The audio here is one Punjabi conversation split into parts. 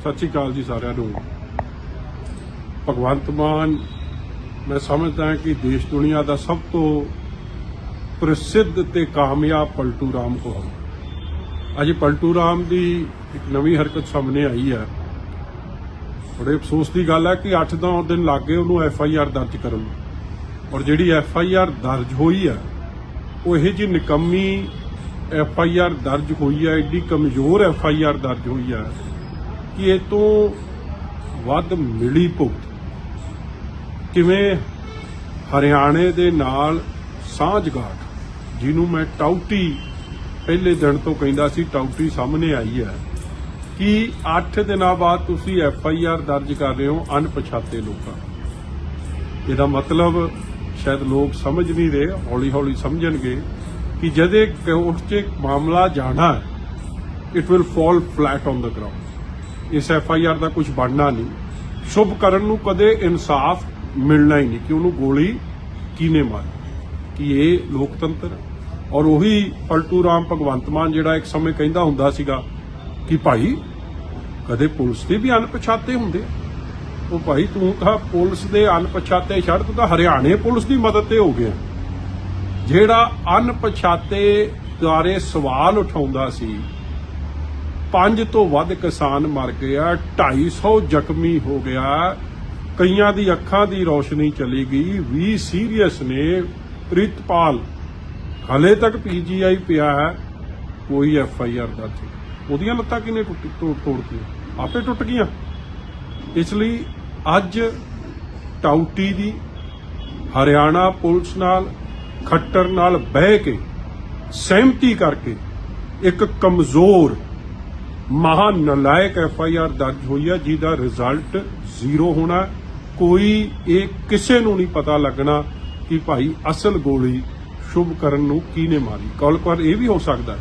ਸਤਿ ਸ਼੍ਰੀ ਅਕਾਲ ਜੀ ਸਾਰਿਆਂ ਨੂੰ। ਭਗਵੰਤ ਮਾਨ, ਮੈਂ ਸਮਝਦਾ ਕਿ ਦੇਸ਼ ਦੁਨੀਆ ਦਾ ਸਭ ਤੋਂ ਪ੍ਰਸਿੱਧ ਤੇ ਕਾਮਯਾਬ ਪਲਟੂ ਰਾਮ ਕੋ ਅੱਜ ਪਲਟੂ ਰਾਮ ਦੀ ਇੱਕ ਨਵੀਂ ਹਰਕਤ ਸਾਹਮਣੇ ਆਈ ਹੈ। ਬੜੇ ਅਫਸੋਸ ਦੀ ਗੱਲ ਹੈ ਕਿ 8-9 ਦਿਨ ਲੱਗ ਗਏ ਉਹਨੂੰ ਐਫ ਆਈ ਆਰ ਦਰਜ ਕਰਨ ਨੂੰ। ਔਰ ਜਿਹੜੀ ਐਫ ਆਈ ਆਰ ਦਰਜ ਹੋਈ ਹੈ, ਉਹ ਇਹ ਜੀ ਨਿਕੰਮੀ ਐਫ ਆਈ ਆਰ ਦਰਜ ਹੋਈ ਹੈ ਏਡੀ ਕਮਜ਼ੋਰ ਐਫ ਆਈ ਆਰ ਦਰਜ ਹੋਈ ਹੈ ਕਿ ਇਹ ਤੋਂ ਵੱਧ ਮਿਲੀ ਭੁਗਤ। ਕਿਵੇਂ ਹਰਿਆਣੇ ਦੇ ਨਾਲ ਸਾਂਝਗਾਟ ਜਿਹਨੂੰ ਮੈਂ ਟਾਊਟੀ ਪਹਿਲੇ ਦਿਨ ਤੋਂ ਕਹਿੰਦਾ ਸੀ, ਟਾਊਟੀ ਸਾਹਮਣੇ ਆਈ ਹੈ, ਕਿ 8 ਦਿਨਾਂ ਬਾਅਦ ਤੁਸੀਂ ਐਫ ਆਈ ਆਰ ਦਰਜ ਕਰ ਰਹੇ ਹੋ ਅਣਪਛਾਤੇ ਲੋਕਾਂ। ਇਹਦਾ ਮਤਲਬ ਸ਼ਾਇਦ ਲੋਕ ਸਮਝ ਨਹੀਂ ਰਹੇ ਹੌਲੀ ਹੌਲੀ ਸਮਝਣਗੇ ਕਿ ਜਦੇ ਕੋਰਟ 'ਚ ਮਾਮਲਾ ਜਾਣਾ it will fall flat on the ground ਇਸ ਐਫ ਆਈ ਆਰ ਦਾ ਕੁਝ ਬਣਨਾ ਨਹੀਂ। ਸ਼ੁਭ ਕਰਨ ਨੂੰ ਕਦੇ ਇਨਸਾਫ ਮਿਲਣਾ ਹੀ ਨਹੀਂ, ਕਿ ਉਹਨੂੰ ਗੋਲੀ ਕਿਹਨੇ ਮਾਰੀ? ਕਿ ਇਹ ਲੋਕਤੰਤਰ ਔਰ ਉਹੀ ਪਲਟੂ ਰਾਮ ਭਗਵੰਤ ਮਾਨ ਜਿਹੜਾ ਇੱਕ ਸਮੇਂ ਕਹਿੰਦਾ ਹੁੰਦਾ ਸੀਗਾ ਕਿ ਭਾਈ, ਕਦੇ ਪੁਲਿਸ ਦੇ ਵੀ ਅਣਪਛਾਤੇ ਹੁੰਦੇ ਉਹ ਭਾਈ, ਤੂੰ ਤਾਂ ਪੁਲਿਸ ਦੇ ਅਣਪਛਾਤੇ ਛੱਡ, ਤੂੰ ਤਾਂ ਹਰਿਆਣੇ ਪੁਲਿਸ ਦੀ ਮਦਦ ਤੇ ਹੋ ਗਿਆ। ਜਿਹੜਾ ਅਣਪਛਾਤੇ ਦੁਆਰੇ ਸਵਾਲ ਉਠਾਉਂਦਾ ਸੀ ਪੰਜ ਤੋਂ ਵੱਧ ਕਿਸਾਨ ਮਰ ਗਿਆ 250 ਜ਼ਖਮੀ ਹੋ ਗਿਆ। ਕਈਆਂ ਦੀ ਅੱਖਾਂ ਦੀ ਰੋਸ਼ਨੀ ਚਲੀ ਗਈ। 20 ਸੀਰੀਅਸ ਨੇ ਪ੍ਰਿਤਪਾਲ। ਹਲੇ ਤੱਕ ਪੀਜੀਆਈ ਪਿਆ ਹੈ, ਕੋਈ ਐਫ ਆਈ ਆਰ ਦਰਜ ਨਹੀਂ। ਉਹਦੀਆਂ ਲੱਤਾਂ ਕਿਨੇ ਟੁੱਟ, ਤੋੜ, ਤੋੜਤੀਆਂ? ਆਪੇ ਟੁੱਟ ਗਈਆਂ। ਇਸ ਲਈ ਅੱਜ ਟਾਊਟੀ ਦੀ ਹਰਿਆਣਾ ਪੁਲਿਸ ਨਾਲ, ਖੱਟਰ ਨਾਲ ਬਹਿ ਕੇ ਸਹਿਮਤੀ ਕਰਕੇ ਇੱਕ ਕਮਜ਼ੋਰ ਮਹਾ ਨਲਾਇਕ ਐਫ ਆਈ ਆਰ ਦਰਜ ਹੋਈ ਹੈ ਜਿਹਦਾ ਰਿਜ਼ਲਟ ਜ਼ੀਰੋ ਹੋਣਾ ਕੋਈ ਇਹ ਕਿਸੇ ਨੂੰ ਨਹੀਂ ਪਤਾ ਲੱਗਣਾ ਕਿ ਭਾਈ ਅਸਲ ਗੋਲੀ ਸ਼ੁਭ ਕਰਨ ਨੂੰ ਕਿਹਨੇ ਮਾਰੀ। ਕੱਲ ਪਰ ਇਹ ਵੀ ਹੋ ਸਕਦਾ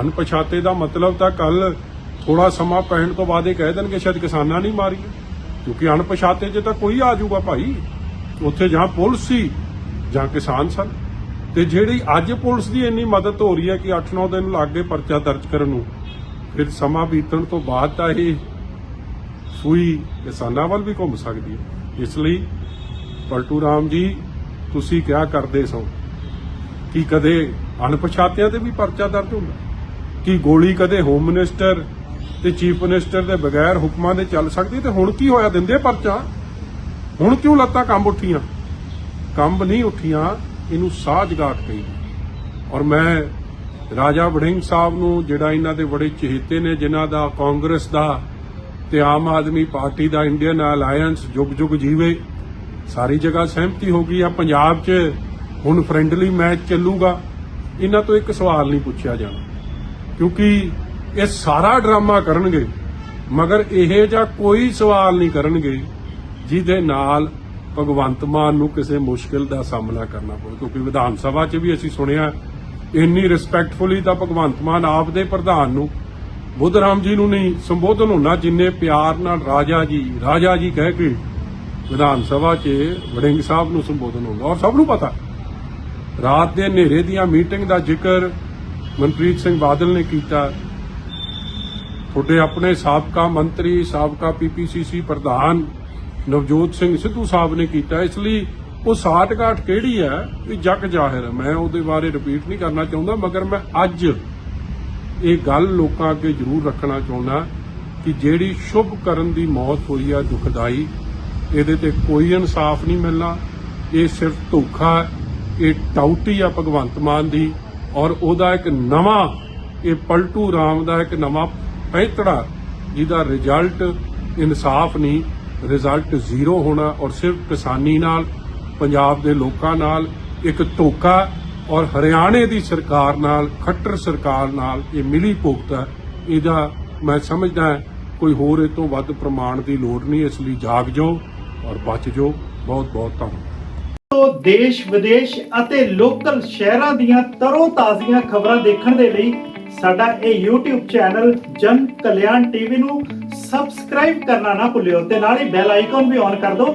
ਅਣਪਛਾਤੇ ਦਾ ਮਤਲਬ ਤਾਂ ਕੱਲ ਥੋੜਾ ਸਮਾਂ ਪੈਣ ਤੋਂ ਬਾਅਦ ਇਹ ਕਹਿ ਦੇਣਗੇ, ਸ਼ਾਇਦ ਕਿਸਾਨਾਂ ਨਹੀਂ ਮਾਰੀ ਕਿਉਂਕਿ ਅਣਪਛਾਤੇ 'ਚ ਤਾਂ ਕੋਈ ਆ ਜਾਊਗਾ ਭਾਈ। ਉੱਥੇ ਜਾਂ ਪੁਲਿਸ ਸੀ ਜਾਂ ਕਿਸਾਨ ਸਨ। ਤੇ ਜਿਹੜੀ ਅੱਜ ਪੁਲਿਸ ਦੀ ਇੰਨੀ ਮਦਦ ਹੋ ਰਹੀ ਹੈ ਕਿ 8-9 ਦਿਨ ਲੱਗ ਗਏ ਪਰਚਾ ਦਰਜ ਕਰਨ ਨੂੰ ਫਿਰ ਸਮਾਂ ਬੀਤਣ ਤੋਂ ਬਾਅਦ ਤਾਂ ਇਹ ਸੂਈ ਕਿਸਾਨਾਂ ਵੱਲ ਵੀ ਘੁੰਮ ਸਕਦੀ ਹੈ। ਇਸ ਲਈ ਪਲਟੂ ਰਾਮ ਜੀ, ਤੁਸੀਂ ਕਿਆ ਕਰਦੇ ਸੋ? ਕਿ ਕਦੇ ਅਣਪਛਾਤਿਆਂ ਤੇ ਵੀ ਪਰਚਾ ਦਰਜ ਹੁੰਦਾ? ਕਿ ਗੋਲੀ ਕਦੇ ਹੋਮ ਮਿਨਿਸਟਰ ਤੇ ਚੀਫ ਮਿਨਿਸਟਰ ਦੇ ਬਗੈਰ ਹੁਕਮਾਂ ਦੇ ਚੱਲ ਸਕਦੀ ਤੇ ਹੁਣ ਕੀ ਹੋਇਆ? ਦਿੰਦੇ ਪਰਚਾ? ਹੁਣ ਕਿਉਂ ਲੱਤਾਂ ਕੰਬ ਉੱਠੀਆਂ? ਕੰਬ ਨਹੀਂ ਉੱਠੀਆਂ, ਇਹਨੂੰ ਸਾਹ ਸਾਜ਼ਗਾਟ ਕਹੀ। ਔਰ ਮੈਂ ਰਾਜਾ ਵੜਿੰਗ ਸਾਹਿਬ ਨੂੰ ਜਿਹੜਾ ਇਹਨਾਂ ਦੇ ਬੜੇ ਚਹੇਤੇ ਨੇ, ਜਿਨ੍ਹਾਂ ਦਾ ਕਾਂਗਰਸ ਦਾ ਤੇ ਆਮ ਆਦਮੀ ਪਾਰਟੀ ਦਾ ਇੰਡੀਅਨ ਅਲਾਈਅੰਸ ਜੁਗ ਜੁਗ ਜੀਵੇ, ਸਾਰੀ ਜਗ੍ਹਾ ਸਹਿਮਤੀ ਹੋ ਗਈ ਆ। ਪੰਜਾਬ 'ਚ ਹੁਣ ਫ੍ਰੈਂਡਲੀ ਮੈਚ ਚੱਲੂਗਾ। ਇਹਨਾਂ ਤੋਂ ਇੱਕ ਸਵਾਲ ਨਹੀਂ ਪੁੱਛਿਆ ਜਾਣਾ, ਕਿਉਂਕਿ ਇਹ ਸਾਰਾ ਡਰਾਮਾ ਕਰਨਗੇ, ਮਗਰ ਇਹ ਜਾਂ ਕੋਈ ਸਵਾਲ ਨਹੀਂ ਕਰਨਗੇ, ਜਿਹਦੇ ਨਾਲ ਭਗਵੰਤ ਮਾਨ ਨੂੰ ਕਿਸੇ ਮੁਸ਼ਕਿਲ ਦਾ ਸਾਹਮਣਾ ਕਰਨਾ ਪਵੇ ਕਿਉਂਕਿ ਵਿਧਾਨ ਸਭਾ 'ਚ ਵੀ ਅਸੀਂ ਸੁਣਿਆ ਇੰਨੀ ਰਿਸਪੈਕਟਫੁਲੀ ਤਾਂ ਭਗਵੰਤ ਮਾਨ ਆਪ ਦੇ ਪ੍ਰਧਾਨ ਨੂੰ ਬੁੱਧ ਰਾਮ ਜੀ ਨੂੰ ਨਹੀਂ, ਸੰਬੋਧਨ ਹੋਣਾ ਜਿੰਨੇ ਪਿਆਰ ਨਾਲ ਰਾਜਾ ਜੀ ਰਾਜਾ ਜੀ ਕਹਿ ਕੇ ਵਿਧਾਨ ਸਭਾ 'ਚ ਵੜਿੰਗ ਸਾਹਿਬ ਨੂੰ ਸੰਬੋਧਨ ਹੁੰਦਾ ਔਰ ਸਭ ਨੂੰ ਪਤਾ ਰਾਤ ਦੇ ਹਨੇਰੇ ਦੀਆਂ ਮੀਟਿੰਗ ਦਾ ਜ਼ਿਕਰ ਮਨਪ੍ਰੀਤ ਸਿੰਘ ਬਾਦਲ ਨੇ ਕੀਤਾ। ਤੁਹਾਡੇ ਆਪਣੇ ਸਾਬਕਾ ਮੰਤਰੀ, ਸਾਬਕਾ ਪੀਪੀਸੀਸੀ ਪ੍ਰਧਾਨ ਨਵਜੋਤ ਸਿੰਘ ਸਿੱਧੂ ਸਾਹਿਬ ਨੇ ਕੀਤਾ। ਇਸ ਲਈ ਉਹ ਸਾਠਗਾਠ ਕਿਹੜੀ ਹੈ? ਇਹ ਜਗ ਜ਼ਾਹਿਰ ਹੈ। ਮੈਂ ਉਹਦੇ ਬਾਰੇ ਰਿਪੀਟ ਨਹੀਂ ਕਰਨਾ ਚਾਹੁੰਦਾ, ਮਗਰ ਮੈਂ ਅੱਜ ਇਹ ਗੱਲ ਲੋਕਾਂ ਅੱਗੇ ਜ਼ਰੂਰ ਰੱਖਣਾ ਚਾਹੁੰਦਾ ਕਿ ਜਿਹੜੀ ਸ਼ੁਭ ਕਰਨ ਦੀ ਮੌਤ ਹੋਈ ਆ, ਦੁਖਦਾਈ, ਇਹਦੇ ਤੇ ਕੋਈ ਇਨਸਾਫ ਨਹੀਂ ਮਿਲਣਾ। ਇਹ ਸਿਰਫ ਧੋਖਾ ਇਹ ਟਾਊਟੀ ਆ ਭਗਵੰਤ ਮਾਨ ਦੀ ਔਰ ਉਹਦਾ ਇੱਕ ਨਵਾਂ, ਇਹ ਪਲਟੂ ਰਾਮ ਦਾ ਇੱਕ ਨਵਾਂ ਪੈਤੜਾ, ਜਿਹਦਾ ਰਿਜ਼ਲਟ ਇਨਸਾਫ ਨਹੀਂ ਰਿਜ਼ਲਟ ਜ਼ੀਰੋ ਹੋਣਾ ਔਰ ਸਿਰਫ ਕਿਸਾਨੀ ਨਾਲ ਪੰਜਾਬ ਦੇ ਲੋਕਾਂ ਨਾਲ ਇੱਕ ਧੋਖਾ ਔਰ ਹਰਿਆਣੇ ਦੀ ਸਰਕਾਰ ਨਾਲ, ਖੱਟਰ ਸਰਕਾਰ ਨਾਲ ਇਹ ਮਿਲੀ ਭੁਗਤ ਹੈ। ਇਹਦਾ ਮੈਂ ਸਮਝਦਾ ਕੋਈ ਹੋਰ ਇਹ ਤੋਂ ਵੱਧ ਪ੍ਰਮਾਣ ਦੀ ਲੋੜ ਨਹੀਂ, ਇਸ ਲਈ ਜਾਗ ਜਾਓ ਔਰ ਬਚ ਜਾਓ। ਬਹੁਤ ਬਹੁਤ ਧੰਨਵਾਦ। ਤੋਂ ਦੇਸ਼, ਵਿਦੇਸ਼ ਅਤੇ ਲੋਕਲ ਸ਼ਹਿਰਾਂ ਦੀਆਂ ਤਰੋ ਤਾਜ਼ੀਆਂ ਖਬਰਾਂ ਦੇਖਣ ਦੇ ਲਈ ਸਾਡਾ ਇਹ YouTube ਚੈਨਲ ਜਨ ਕਲਿਆਣ ਟੀਵੀ ਨੂੰ ਸਬਸਕ੍ਰਾਈਬ ਕਰਨਾ ਨਾ ਭੁੱਲਿਓ ਤੇ ਨਾਲ ਹੀ ਬੈਲ ਆਈਕਨ ਵੀ ਔਨ ਕਰ ਦਿਓ